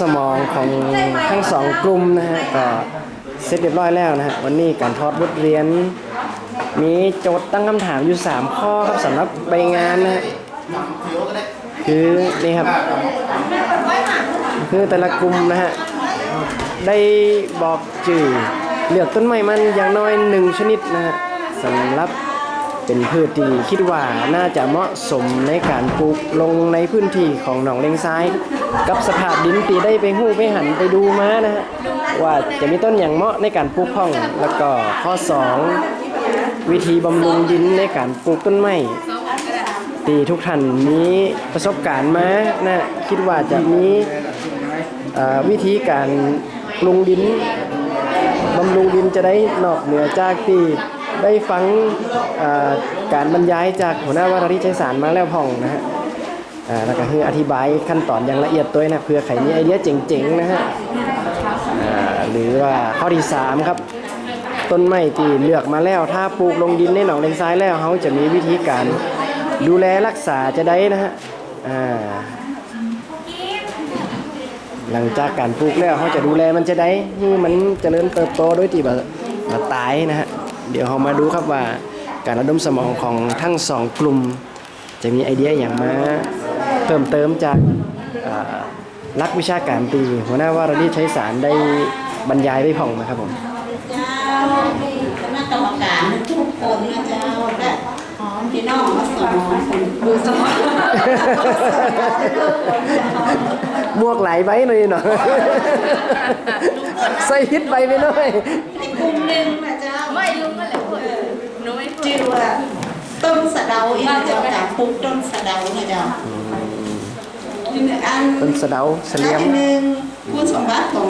สมองของทั้งสองกลุ่มนะฮะก็เสร็จเรียบร้อยแล้วนะฮะวันนี้การทอดบทเรียน มีโจทย์ตั้งคำถามอยู่ 3 ข้อครับสำหรับใบงานนะฮะคือนี่ครับ คือแต่ละกลุ่มนะฮะได้บอกจื่อเลือกต้นไม้มันอย่างน้อยหนึ่งชนิดนะฮะสำหรับ เป็นพืชที่คิดว่าน่าจะเหมาะสมในการปลูกลงในพื้นที่ของหนองเลงซ้าย กับสภาพดินตีได้ไปหู้ไปหันไปดูมานะฮะว่าจะมีต้นอย่างเหมาะในการปลูกพ่องแล้วก็ข้อ 2 วิธีบำรุงดินในการปลูกต้นไม้ตีทุกท่านมีประสบการณ์มานะคิดว่าจะมีวิธีการปรุงดินบำรุงดินจะได้นอกเหนือจากที่ ได้ฟังการบรรยายจากหัวหน้าวารีชัยสารมาแล้วพ่องนะฮะแล้วก็คืออธิบายขั้นตอนอย่างละเอียดตัวนะเพื่อใครมีไอเดียเจ๋งๆนะฮะหรือว่าข้อที่สามครับ ต้นไม้ที่เลือกมาแล้วถ้าปลูกลงดินในหนองเลงซ้ายแล้วเขาจะมีวิธีการดูแลรักษาจะได้นะฮะหลังจากการปลูกแล้วเขาจะดูแลมันจะได้ให้มันจเจริญเติบโตโดยที่แบบมาตายนะฮะ เดี๋ยวเรามาดูครับว่าการระดมสมองของทั้งสองกลุ่ม จะมีไอเดียอย่างมาเพิ่มเติมจากอ่าลักวิชาการตีหัวหน้าว่ารดีใช้สารได้บรรยายไปผ่องนะครับผมเจ้าคณะกรรมการทุกคนนะเจ้าและพี่น้องมาสอนคนดูสมองบวกไหลายใบหน่อยเนาะใส่ฮิตใบไปหน่อย ในกลุ่มหนึ่งนะเจ้า ไม่ลุงก็แหละพูดหนูไม่พูด ชื่อว่า ต้นสะเดาอีกนะเจ้าจากปลูกต้นสะเดานะเจ้าอันต้นสะเดาเสลียมอันหนึ่งคุณสมบัติของ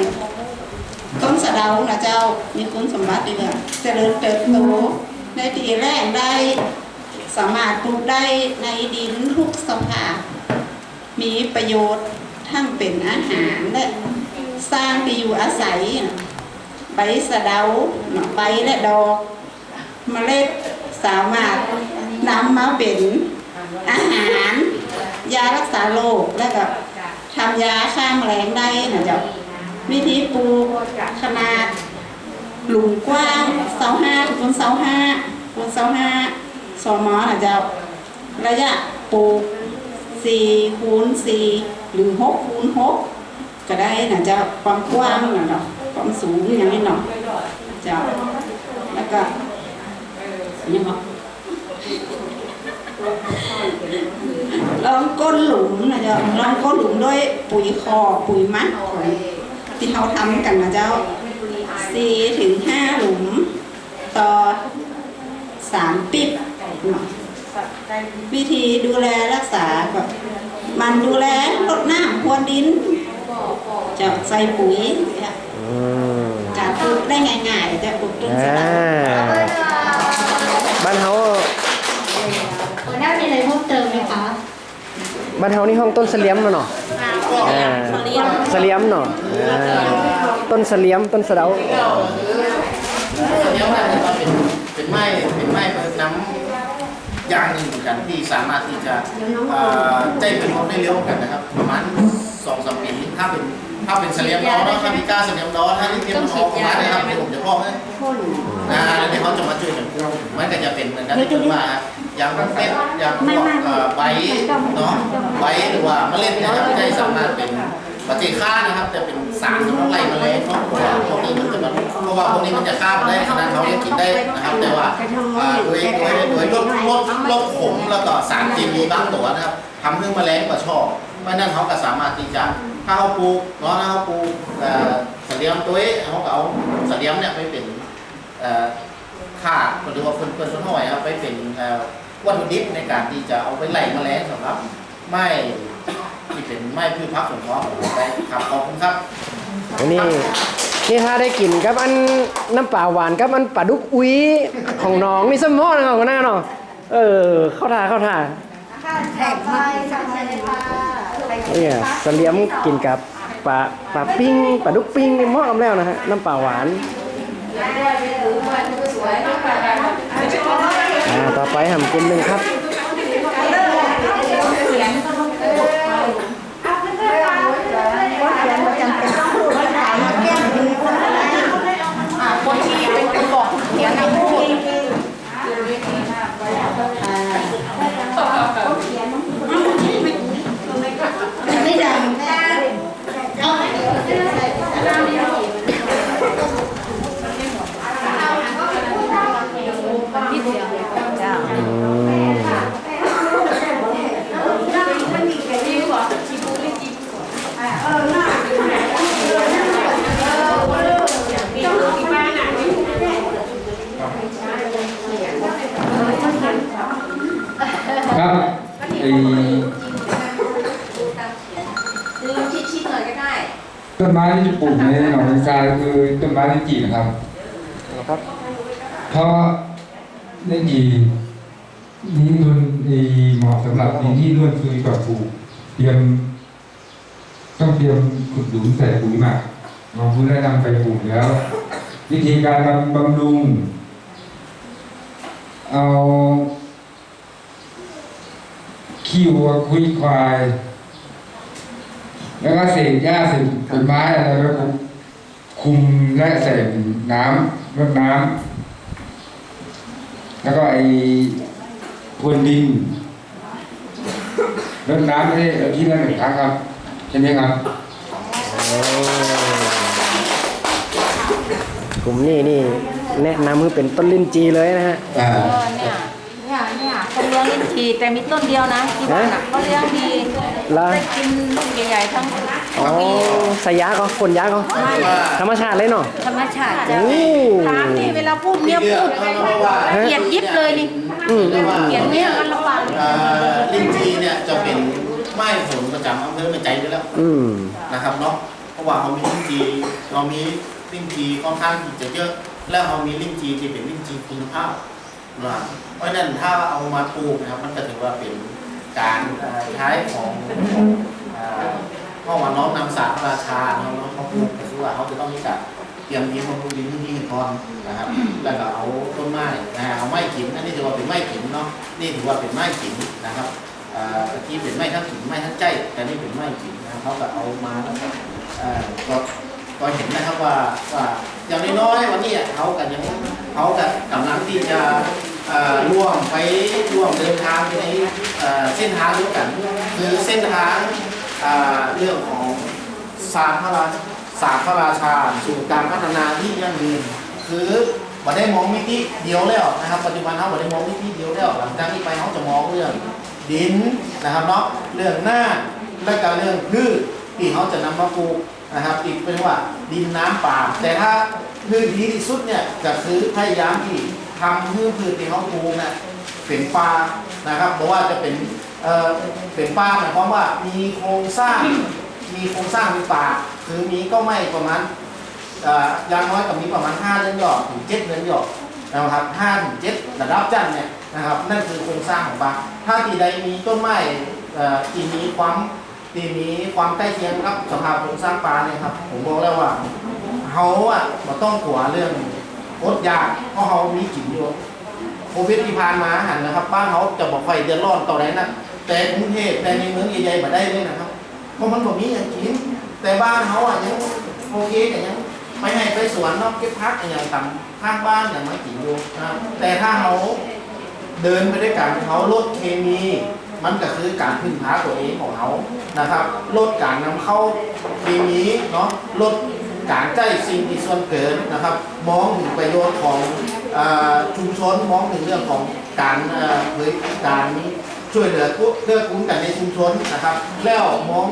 ต้นสะเดานะเจ้ามีคุณสมบัติดีว่าเจริญเติบโตในที่แรกได้สามารถปลูกได้ในดินทุกสภาพ มีประโยชน์ทั้งเป็นอาหารและสร้างที่อยู่อาศัย ใบสะเดาหน่อใบและดอกเมล็ดสามารถ นำมาเป็นอาหาร ยารักษาโรคและก็ทำยาฆ่าแมลงได้นะเจ้าวิธีปลูกขนาดหลุมกว้างเสาห้าคูณเสาห้าคูณเสาห้าสองมอนะเจ้าระยะปลูกสี่คูณสี่หรือหกคูณหกก็ได้นะเจ้าความกว้างนะเนาะความสูงอย่างนี้เนาะเจ้าแล้วก็ยังไง ลองก้นหลุมนะเจ้าลองก้นหลุมด้วยปุ๋ยคอปุ๋ยมัดของที่เขาทำกันนะเจ้าสี่ถึงห้าหลุม ต่อสามปิบเนาะวิธีดูแลรักษาแบบมันดูแลลดน้ำพรวนดิน จะใส่ปุ๋ยเนี่ยอืมการปลูกได้ง่ายๆจะปลูกต้นอ่าสะเดาบ้านเฮา หัวหน้ามีอะไร เพิ่มเติมไหมคะบ้านเฮานี่ห้องต้นเสลียมเนาะอ่าเสลียมเนาะอ่าต้นเสลียมต้นสะเดาเนี้ยมันก็เป็นเป็นไม้เป็นไม้น้ำอย่างหนึ่งเหมือนกันที่สามารถที่จะเอ่อได้ผลได้เร็วกันนะครับประมาณสองสามปีถ้าเป็นถ้าเป็นเสลียมดอเนาะถ้ามีก้าเสลียมดอถ้าที่เทียมมันออกประมาณนี้ครับเดี๋ยวผมจะพ่อให้อ่าแล้วเดี๋ยวเขาจะมาช่วยกันปลูกมันก็จะเป็นเหมือนกันที่ผมว่า อย่างพวกเป็ดอย่างพวกเอ่อใบเนาะใบหรือว่าเมล็ดเนะครับได้สามารถเป็นปฏิฆานะครับจะเป็นสารสำหรับไล่แมลงเนาะเพราะว่าพวกนี้มันจะมันเพราะว่าพวกนี้มันจะฆ่าแมลงฉะนั้นเขาจะกินได้นะครับ แต่ว่าอ่าโดยโดยโดยลดลดลดขมแล้วก็สารเคมีบางตัวนะครับทำให้แมลงกว่าชอบเพราะฉะนั้นเขาก็สามารถที่จะถ้าเขาปลูกเนาะถ้าเขาปลูกเอ่อเสลียมตัวเองเขาก็เอาเสลียมเนี่ยไปเป็นเอ่อค่าหรือว่าเพิ่นเพิ่นต้นหอยครับไปเป็นเอ่อ วัตถุดิบในการที่จะเอาไปไล่แมลงสำหรับไม้ที่เป็นไม้พืชพักสวนครัวของเราไปครับขอบคุณครับ อันนี้นี่ถ้าได้กินกับอันน้ำปลาหวานกับอันปลาดุกอุ้ยของน้องนี่สมอนะของหน้าเนาะเออเข้าท่าเข้าท่าแท็กมาทำอะไรคะเนี่ยเสลียมกินกับปลาปลาปิ้งปลาดุกปิ้งนี่เหมาะกับแล้วนะฮะน้ำปลาหวานอ่า ต่อไปหำกลุ่มหนึ่งครับ อ ครับไอ้ ดูชิดๆหน่อยก็ได้ ต้นไม้ที่จะปลูกในหนองเลงทรายคือต้นไม้ลิ้นจี่นะครับครับเพราะลิ้นจี่นี้รุ่นไอ้เหมาะสำหรับดินที่ร่วนซุยกว่าปลูกเตรียม ต้องเตรียมขุดหลุมใส่ปุ๋ยหมักลองผู้แนะนำไปปลูกแล้ว วิธีการบำบำรุง เอาขี้วัวคุยควาย แล้วก็เศษหญ้าเศษใบไม้อะไรแล้วก็คุมและใส่น้ำรดน้ำแล้วก็ไอ้พรวนดินรดน้ำให้อาทิตย์ละหนึ่งครั้งครับใช่ไหมครับกลุ่มนี้นี่แนะนำคือเป็นต้นลิ้นจีเลยนะฮะอ่าเออเนี่ยเนี่ยเนี่ยคนเลี้ยงลิ้นจี่แต่มีต้นเดียวนะที่บ้านอะก็เลี้ยงดี แล้ว ได้กินลูกใหญ่ๆทั้งอ๋อสายยาก็คนยาก็ธรรมชาติเลยเนาะ ธรรมชาติจ้ะโอ้ถามนี่เวลาพูดเนี่ยพูดเกลียดยิบเลยนี่อืมอืมเกลียดเนี่ยมันลำบากเอ่อลิ้นจีเนี่ยจะเป็นไม้ผลประจำอำเภอแม่ใจอยู่แล้วอืม นะครับเนาะเพราะว่าเขามีลิ้นจีเรามีลิ้นจีค่อนข้างที่จะเยอะ แล้วเรามีลิ้นจีที่เป็นลิ้นจีคุณภาพนะเพราะฉะนั้นถ้าเอามาปลูกนะครับมันก็ถือว่าเป็น การใช้ของเอ่อพ่อว่าน้องนำสารราชานาะเนาะเขาปลูกก็คือว่าเขาจะต้องมีการเตรียมดินบำรุงดินที่นี่ก่อนนะครับ แล้วก็เอาต้นไม้นะเอาไม้กินอันนี้ถือว่าเป็นไม้กินเนาะนี่ถือว่าเป็นไม้กินนะครับเอ่อที่เป็นไม้ทั้งขินไม้ทั้งใจ แต่นี่เป็นไม้กินนะเขาก็เอามาแล้วก็เอ่อก็เห็นนะครับว่าว่าอย่างน้อยๆวันนี้เขากันยังเขากับกำลังที่จะ ร่วมไปร่วมเดินทางไปในเส้นทางด้วยกันคือเส้นทางเรื่องของศาสตร์พระราศาสตร์พระราชาสู่การพัฒนาที่ยั่งยืนคือบ่ได้มองมิติเดียวแล้วนะครับปัจจุบันเขาบ่ได้มองมิติเดียวแล้วหลังจากนี้ไปเขาจะมองเรื่องดินนะครับเนาะเรื่องหน้าและก็เรื่องพืชที่เขาจะนำมาปลูกนะครับอีกเป็นว่าดินน้ำป่าแต่ถ้าพืชดีที่สุดเนี่ยก็คือพยายามที่ ทำพืชพืชที่เขาปลูกน่ะเป็นป่านะครับเพราะว่าจะเป็นเอ่อเป็นป่าหมายความว่ามีโครงสร้างมีโครงสร้างเป็นป่าคือมีก็ไม่ประมาณเอ่อยังน้อยก็มีประมาณ5เดือนหยอดถึง7เดือนหยอดนะครับ5ถึง7ระดับจันทร์เนี่ยนะครับนั่นคือโครงสร้างของปลาถ้าที่ใดมีต้นไม้เอ่อที่มีความที่มีความใกล้เคียงกับสภาพโครงสร้างปลาเนี่ยครับผมบอกแล้วว่าเขาอะบ่ต้องกลัวเรื่อง อดอยากเพราะเขามีกินอยู่โควิดที่ผ่านมาหันนะครับ บ้านเขาจะบอกไฟเดือดร้อนต่อไหนนะแต่กรุงเทพแต่ในเมืองใหญ่ๆมาได้เลยนะครับเพราะมันแบ่มีอย่างกิน แต่บ้านเขาอะยังโอเคแต่ยังไม่ให้ไปสวนนอกเก็บพักอย่างต่ำข้างบ้านอย่างไม่กินอยู่นะครับแต่ถ้าเขาเดินไปด้วยกันเขาลดเคมี มันก็คือการพึ่งพาตัวเองของเขานะครับ ลดการนำเข้าเคมีเนาะลด การใกล้สิ่งที่ส่วนเกินนะครับ มองถึงประโยชน์ของอชุมชนมองถึงเรื่องของการเผยการนี้ช่วยเหลือเพื่อกูลกันในชุมชนนะครับ แล้วมอง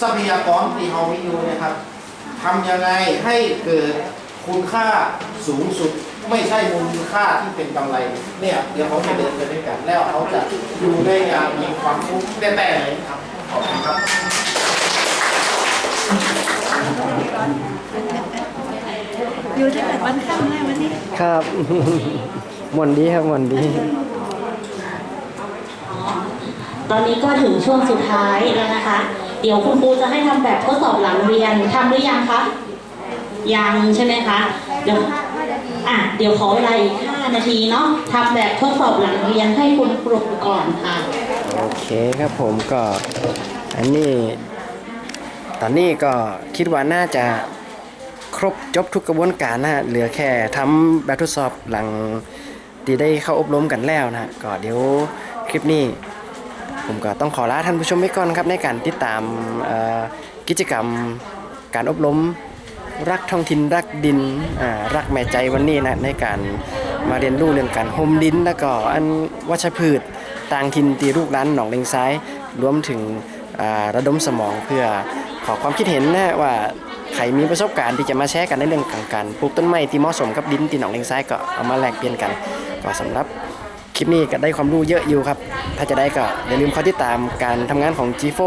ทรัพยากรที่เรามีอยู่นะครับทำยังไงให้เกิดคุณค่าสูงสุดไม่ใช่มูลค่าที่เป็นกำไรเนี่ยเดี๋ยวเขาจะเดินไปด้วยกัน แล้วเขาจะอยู่ได้อย่างมีความสุขแต่แต่เลยครับขอบคุณครับ อยู่ที่แบบวันค่ำเลยวันนี้ครับหมวนดีครับหมวนดี ตอนนี้ก็ถึงช่วงสุดท้ายแล้วนะคะ เดี๋ยวคุณครูจะให้ทำแบบทดสอบหลังเรียนทำหรือยังคะ ยังใช่ไหมคะ เดี๋ยวอะเดี๋ยวขอเวลาอีก5นาทีเนาะทำแบบทดสอบหลังเรียนให้คุณครูก่อนค่ะ โอเคครับผมก็อันนี้ ตอนนี้ก็คิดว่าน่าจะ ครบจบทุกกระบวนการนะฮะเหลือแค่ทำแบบทดสอบหลังที่ได้เข้าอบรมกันแล้วนะก็เดี๋ยวคลิปนี้ ผมก็ต้องขอลาท่านผู้ชมไว้ก่อนครับในการติดตามกิจกรรมการอบรมรักท้องถิ่นรักดินรักแม่ใจวันนี้นะในการมาเรียนรู้เรื่องการห่มดิน แล้วก็อันวัชพืชต่างถิ่นตีลูกหลานหนองเลงซ้าย รวมถึงระดมสมองเพื่อขอความคิดเห็นนะว่า ใครมีประสบการณ์ที่จะมาแชร์กันในเรื่องของการปลูกต้นไม้ที่เหมาะสมกับดินที่หนองเลงซ้ายก็เอามาแลกเปลี่ยนกัน ก็สำหรับคลิปนี้ก็ได้ความรู้เยอะอยู่ครับ ถ้าจะได้ก็อย่าลืมคอยติดตามการทำงานของ g f o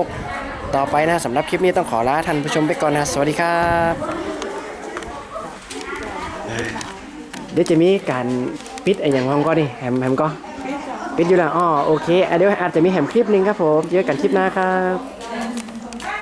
ต่อไปนะสำหรับคลิปนี้ต้องขอลาท่านผู้ชมไปก่อนนะสวัสดีครับ เดี๋ยวจะมีการปิดไอ้อย่างของก็นี่แฮมแฮมก็ปิดอยู่แล้วอ๋อโอเคเดี๋ยวอาจจะมีแฮมคลิปหนึ่งครับผมเจอกันคลิปหน้าครับ